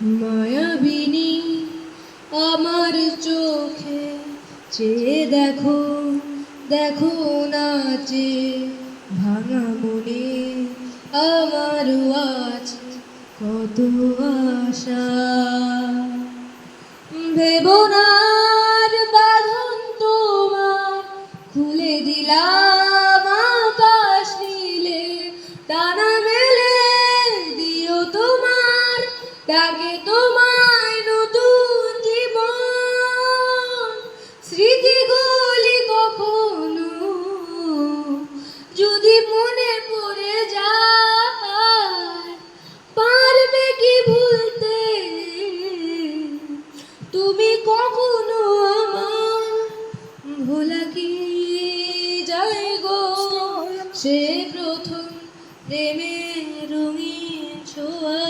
মায়াবিনী আমার চোখে চেয়ে দেখো দেখো নাচে ভাঙা মনে আমার আছে কত আশা। ভেবনার বাঁধন তোমার খুলে দিলাম আকাশ নীলে, টানা ডাকে তোমায় নতুন জীবন স্মৃতিগুলি কখনো। যদি মনে পড়ে যায়, পারবে কি ভুলতে? তুমি কখনো আমার ভোলা কি যায় গো? সে প্রথম প্রেমের রঙিন ছোঁয়া।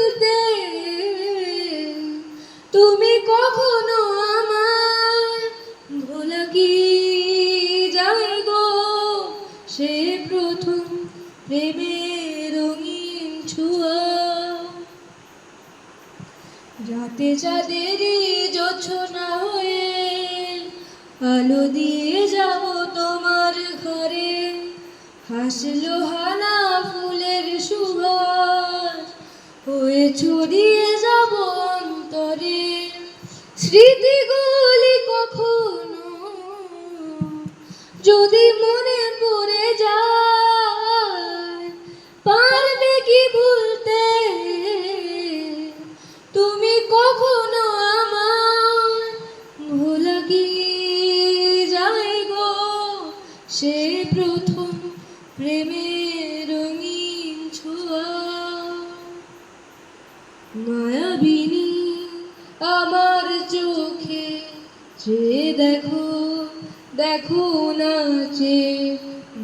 প্রেমের রঙিন ছোঁয়া। রাতে চাঁদেরই জোছনা হয়ে আলো দিয়ে যাব তোমার ঘরে। হাসলো হানা ফুলের সুবাস, হয়ে ছড়িয়ে যাব অন্তরে। স্মৃতিগুলি কখনো যদি মনে আমার চোখে যে দেখো দেখো নাচে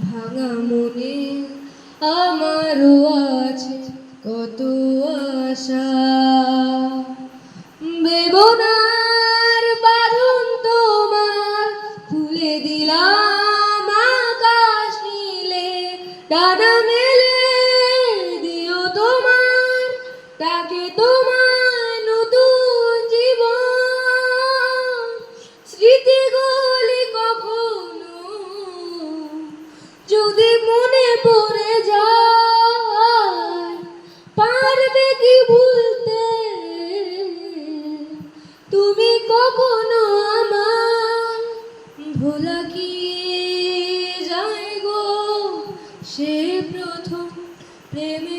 ভাঙা মনে আমারও আছে কত আশা। বেবনার বাঁধন তোমার খুলে দিলাম, আকাশ নীলে ডানা মেলে দিও তোমার তাকে তোমার পারবে ভুলতে তুমি কখনো আমার ভোলা কি যায় গো? সে প্রথম প্রেমে